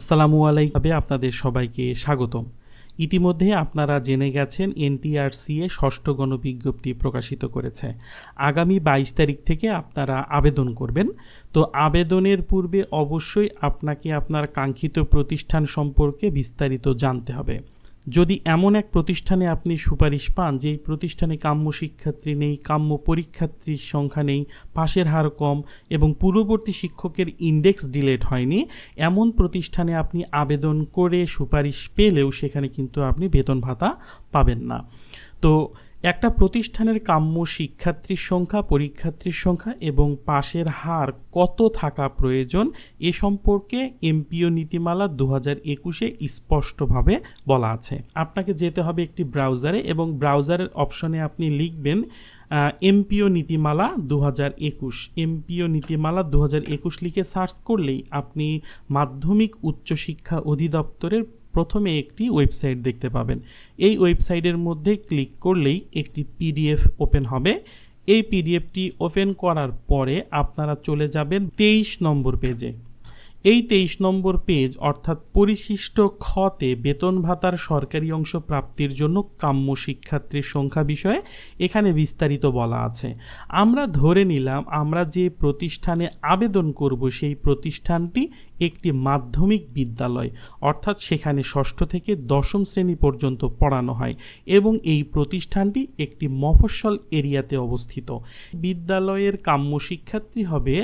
আসসালামু আলাইকুম। আপনাদের সবাইকে স্বাগতম। ইতিমধ্যে আপনারা জেনে গেছেন এনটিআরসিএ ষষ্ঠ গণবিজ্ঞপ্তি প্রকাশিত করেছে। আগামী বাইশ তারিখ থেকে আপনারা আবেদন করবেন। তো আবেদনের পূর্বে অবশ্যই আপনাকে আপনার কাঙ্ক্ষিত প্রতিষ্ঠান সম্পর্কে বিস্তারিত জানতে হবে। যদি এমন এক প্রতিষ্ঠানে আপনি সুপারিশ পান যেই প্রতিষ্ঠানে কাম্য শিক্ষার্থী নেই, কাম্য পরীক্ষার্থীর সংখ্যা নেই, পাশের হার কম এবং পূর্ববর্তী শিক্ষকের ইন্ডেক্স ডিলেট হয়নি, এমন প্রতিষ্ঠানে আপনি আবেদন করে সুপারিশ পেলেও সেখানে কিন্তু আপনি বেতন ভাতা পাবেন না। তো একটা প্রতিষ্ঠানের কাম্য শিক্ষার্থীর সংখ্যা, পরীক্ষার্থীর সংখ্যা এবং পাশের হার কত থাকা প্রয়োজন এ সম্পর্কে এমপিও নীতিমালা দু হাজার একুশে স্পষ্টভাবে বলা আছে। আপনাকে যেতে হবে একটি ব্রাউজারে এবং ব্রাউজারের অপশনে আপনি লিখবেন এমপিও নীতিমালা দু হাজার একুশ। এমপিও নীতিমালা দু হাজার একুশ লিখে সার্চ করলেই আপনি মাধ্যমিক উচ্চশিক্ষা অধিদপ্তরের প্রথমে একটি ওয়েবসাইট দেখতে পাবেন। এই ওয়েবসাইটের মধ্যে ক্লিক করলেই একটি পিডিএফ ওপেন হবে। এই পিডিএফটি ওপেন করার পরে আপনারা চলে যাবেন তেইশ নম্বর পেজে। এই তেইশ নম্বর পেজ অর্থাৎ পরিশিষ্ট খতে বেতন ভাতার সরকারি অংশ প্রাপ্তির জন্য কাম্য শিক্ষার্থীর সংখ্যা বিষয়ে এখানে বিস্তারিত বলা আছে। আমরা ধরে নিলাম আমরা যে প্রতিষ্ঠানে আবেদন করব সেই প্রতিষ্ঠানটি একটি মাধ্যমিক বিদ্যালয়, অর্থাৎ সেখানে ষষ্ঠ থেকে দশম শ্রেণি পর্যন্ত পড়ানো হয় এবং এই প্রতিষ্ঠানটি একটি মফস্বল এরিয়াতে অবস্থিত। বিদ্যালয়ের কাম্য শিক্ষার্থী হবে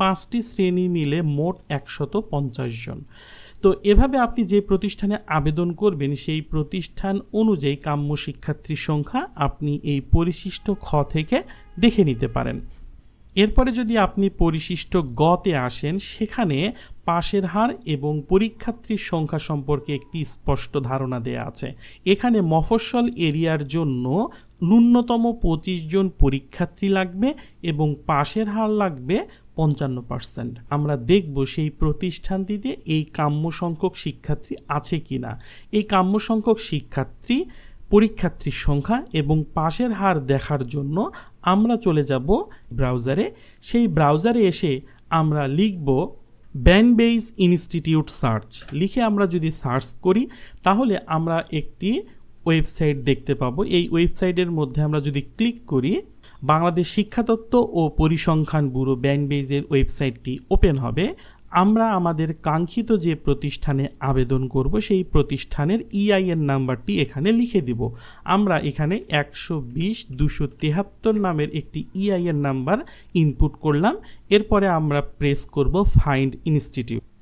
পাঁচটি শ্রেণি মিলে মোট একশত পঞ্চাশ জন। তো এভাবে আপনি যে প্রতিষ্ঠানে আবেদন করবেন, সেই প্রতিষ্ঠান অনুযায়ী কাম্য শিক্ষার্থীর সংখ্যা আপনি এই পরিশিষ্ট খ থেকে দেখে নিতে পারেন। এরপরে যদি আপনি পরিশিষ্ট গতে আসেন, সেখানে পাশের হার এবং পরীক্ষার্থীর সংখ্যা সম্পর্কে একটি স্পষ্ট ধারণা দেয়া আছে। এখানে মফস্বল এরিয়ার জন্য ন্যূনতম পঁচিশ জন পরীক্ষার্থী লাগবে এবং পাশের হার লাগবে পঞ্চান্ন পার্সেন্ট। আমরা দেখব সেই প্রতিষ্ঠানটিতে এই কাম্য সংখ্যক শিক্ষার্থী আছে কি না এই কাম্য সংখ্যক শিক্ষার্থী, পরীক্ষার্থীর সংখ্যা এবং পাশের হার দেখার জন্য আমরা চলে যাব ব্রাউজারে। সেই ব্রাউজারে এসে আমরা লিখব ব্যানবেইজ ইনস্টিটিউট সার্চ লিখে আমরা যদি সার্চ করি, তাহলে আমরা একটি ওয়েবসাইট দেখতে পাবো। এই ওয়েবসাইটের মধ্যে আমরা যদি ক্লিক করি, বাংলাদেশ শিক্ষাতত্ত্ব ও পরিসংখ্যান ব্যুরো ব্যাংকবেজের ওয়েবসাইটটি ওপেন হবে। আমরা আমাদের কাঙ্ক্ষিত যে প্রতিষ্ঠানে আবেদন করব, সেই প্রতিষ্ঠানের ইআইএন নাম্বারটি এখানে লিখে দিব। আমরা এখানে একশো বিশ, দুশো তেহাত্তর নামের একটি ইআইএন নাম্বার ইনপুট করলাম। এরপরে আমরা প্রেস করব ফাইন্ড ইনস্টিটিউট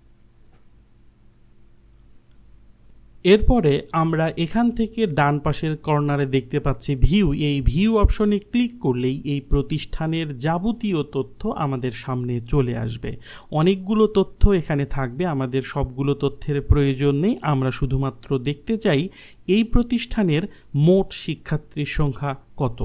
এরপরে আমরা এখান থেকে ডান পাশের কর্নারে দেখতে পাচ্ছি ভিউ। এই ভিউ অপশনে ক্লিক করলেই এই প্রতিষ্ঠানের যাবতীয় তথ্য আমাদের সামনে চলে আসবে। অনেকগুলো তথ্য এখানে থাকবে, আমাদের সবগুলো তথ্যের প্রয়োজন নেই। আমরা শুধুমাত্র দেখতে চাই এই প্রতিষ্ঠানের মোট শিক্ষার্থীর সংখ্যা কত।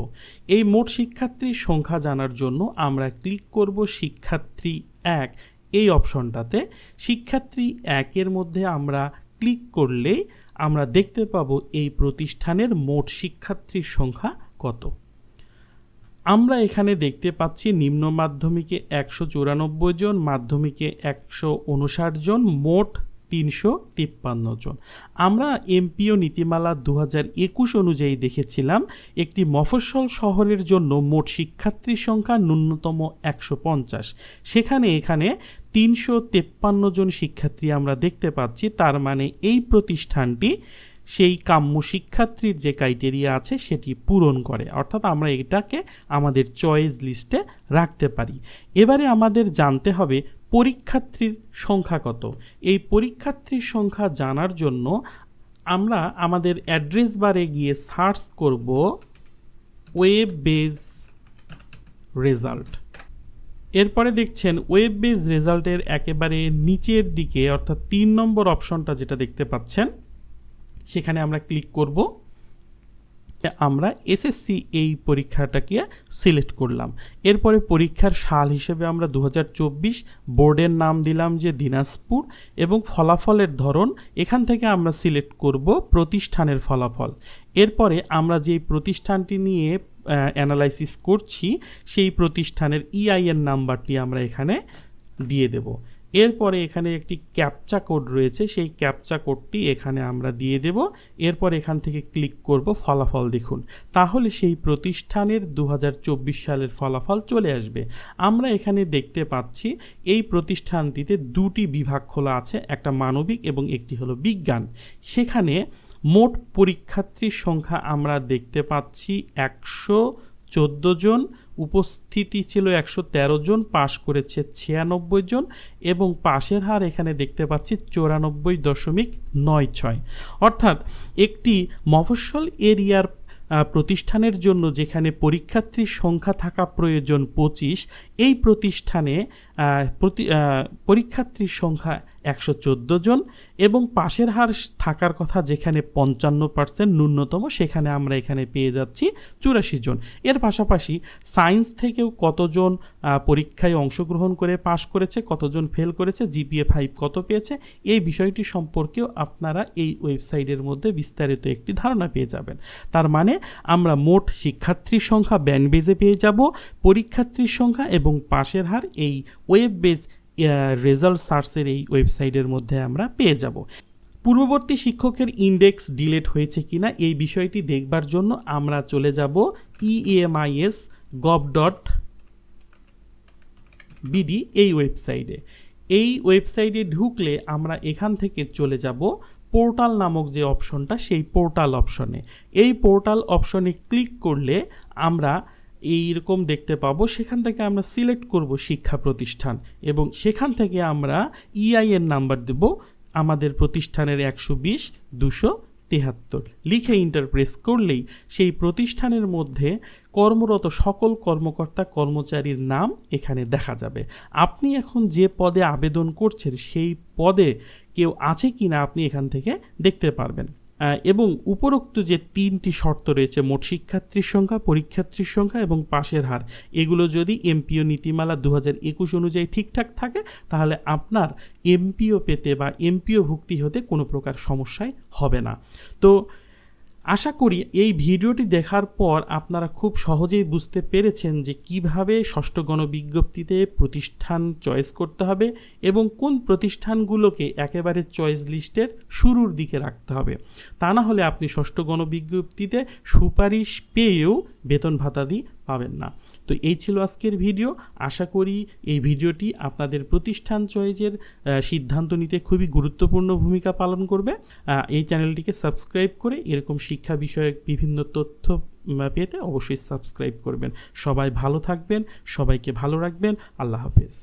এই মোট শিক্ষার্থীর সংখ্যা জানার জন্য আমরা ক্লিক করব শিক্ষার্থী এক। এই অপশনটাতে শিক্ষার্থী একের মধ্যে আমরা ক্লিক করলেই আমরা দেখতে পাব এই প্রতিষ্ঠানের মোট শিক্ষার্থীর সংখ্যা কত। আমরা এখানে দেখতে পাচ্ছি নিম্ন মাধ্যমিকে একশো চুরানব্বই জন, মাধ্যমিকে একশো উনষাট জন, মোট তিনশো তিপ্পান্ন জন। আমরা এমপিও নীতিমালা দু হাজার একুশ অনুযায়ী দেখেছিলাম, একটি মফস্বল শহরের জন্য মোট শিক্ষার্থীর সংখ্যা ন্যূনতম একশো পঞ্চাশ। সেখানে এখানে তিনশো তেপ্পান্ন জন শিক্ষার্থী আমরা দেখতে পাচ্ছি, তার মানে এই প্রতিষ্ঠানটি সেই কাম্য শিক্ষার্থীর যে ক্রাইটেরিয়া আছে সেটি পূরণ করে। অর্থাৎ আমরা এটাকে আমাদের চয়েস লিস্টে রাখতে পারি। এবারে আমাদের জানতে হবে পরীক্ষার্থীর সংখ্যা কত? এই পরীক্ষার্থীর সংখ্যা জানার জন্য আমরা আমাদের অ্যাড্রেস বারে গিয়ে সার্চ করব ওয়েব বেজ রেজাল্ট। এরপরে দেখছেন ওয়েব বেজ রেজাল্টের একেবারে নিচের দিকে, অর্থাৎ তিন নম্বর অপশনটা যেটা দেখতে পাচ্ছেন, সেখানে আমরা ক্লিক করব। আমরা এসএসসি এই পরীক্ষাটাকে সিলেক্ট করলাম। এরপরে পরীক্ষার সাল হিসেবে আমরা দু হাজার চব্বিশ বোর্ডের নাম দিলাম যে দিনাজপুর এবং ফলাফলের ধরন এখান থেকে আমরা সিলেক্ট করব প্রতিষ্ঠানের ফলাফল। এরপরে আমরা যে প্রতিষ্ঠানটি নিয়ে অ্যানালাইসিস করছি, সেই প্রতিষ্ঠানের ইআইএন নাম্বারটি আমরা এখানে দিয়ে দেব। এরপরে এখানে একটি ক্যাপচা কোড রয়েছে, সেই ক্যাপচা কোডটি এখানে আমরা দিয়ে দেব। এরপর এখান থেকে ক্লিক করব ফলাফল দেখুন। তাহলে সেই প্রতিষ্ঠানের দু হাজার চব্বিশ সালের ফলাফল চলে আসবে। আমরা এখানে দেখতে পাচ্ছি, এই প্রতিষ্ঠানটিতে দুটি বিভাগ খোলা আছে, একটা মানবিক এবং একটি হলো বিজ্ঞান। সেখানে মোট পরীক্ষার্থীর সংখ্যা আমরা দেখতে পাচ্ছি একশো চোদ্দ জন উপস্থিতি ছিল একশো তেরো জন, পাশ করেছে ছিয়ানব্বই জন এবং পাশের হার এখানে দেখতে পাচ্ছি চৌরানব্বই দশমিক নয় ছয়। অর্থাৎ একটি মফস্বল এরিয়ার প্রতিষ্ঠানের জন্য যেখানে পরীক্ষার্থীর সংখ্যা থাকা প্রয়োজন পঁচিশ, এই প্রতিষ্ঠানে প্রতি পরীক্ষার্থীর সংখ্যা একশো চোদ্দ জন এবং পাশের হার থাকার কথা যেখানে পঞ্চান্ন পার্সেন্ট ন্যূনতম, সেখানে আমরা এখানে পেয়ে যাচ্ছি চুরাশি জন। এর পাশাপাশি সায়েন্স থেকেও কতজন পরীক্ষায় অংশগ্রহণ করে পাশ করেছে, কতজন ফেল করেছে, জিপিএ ফাইভ কত পেয়েছে, এই বিষয়টি সম্পর্কেও আপনারা এই ওয়েবসাইটের মধ্যে বিস্তারিত একটি ধারণা পেয়ে যাবেন। তার মানে আমরা মোট শিক্ষার্থীর সংখ্যা ব্যান্ড বেজে পেয়ে যাব, পরীক্ষার্থীর সংখ্যা এবং পাশের হার এই ওয়েব বেজ রেজাল্ট সার্চের এই ওয়েবসাইটের মধ্যে আমরা পেয়ে যাব। পূর্ববর্তী শিক্ষকের ইন্ডেক্স ডিলেট হয়েছে কিনা এই বিষয়টি দেখবার জন্য আমরা চলে যাব ইএমআইএস গভ ডট বিডি এই ওয়েবসাইটে এই ওয়েবসাইটে ঢুকলে আমরা এখান থেকে চলে যাব পোর্টাল নামক যে অপশনটা সেই পোর্টাল অপশনে এই পোর্টাল অপশনে ক্লিক করলে আমরা এইরকম দেখতে পাবো। সেখান থেকে আমরা সিলেক্ট করব শিক্ষা প্রতিষ্ঠান এবং সেখান থেকে আমরা ইআইএন নাম্বার দেব আমাদের প্রতিষ্ঠানের একশো বিশ, দুশো তেহাত্তর। লিখে ইন্টারপ্রেস করলেই সেই প্রতিষ্ঠানের মধ্যে কর্মরত সকল কর্মকর্তা কর্মচারীর নাম এখানে দেখা যাবে। আপনি এখন যে পদে আবেদন করছেন সেই পদে কেউ আছে কি না আপনি এখান থেকে দেখতে পারবেন। এবং উপরোক্ত যে তিনটি শর্ত রয়েছে, মোট শিক্ষার্থীর সংখ্যা, পরীক্ষার্থীর সংখ্যা এবং পাশের হার, এগুলো যদি এমপিও নীতিমালা দু হাজার একুশ অনুযায়ী ঠিকঠাক থাকে, তাহলে আপনার এমপিও পেতে বা এমপিও ভুক্তি হতে কোনো প্রকার সমস্যায় হবে না। তো আশা করি এই ভিডিওটি দেখার পর আপনারা খুব সহজেই বুঝতে পেরেছেন যে কীভাবে ষষ্ঠ গণবিজ্ঞপ্তিতে প্রতিষ্ঠান চয়েস করতে হবে এবং কোন প্রতিষ্ঠানগুলোকে একেবারে চয়েস লিস্টের শুরুর দিকে রাখতে হবে। তা না হলে আপনি ষষ্ঠ গণবিজ্ঞপ্তিতে সুপারিশ পেয়েও বেতন ভাতাদি পাবেন না। তো এই ছিল আজকের ভিডিও। আশা করি এই ভিডিওটি আপনাদের প্রতিষ্ঠান চয়েজের সিদ্ধান্ত নিতে খুবই গুরুত্বপূর্ণ ভূমিকা পালন করবে। এই চ্যানেলটিকে সাবস্ক্রাইব করে এরকম শিক্ষা বিষয়ক বিভিন্ন তথ্য পেতে অবশ্যই সাবস্ক্রাইব করবেন। সবাই ভালো থাকবেন, সবাইকে ভালো রাখবেন। আল্লাহ হাফেজ।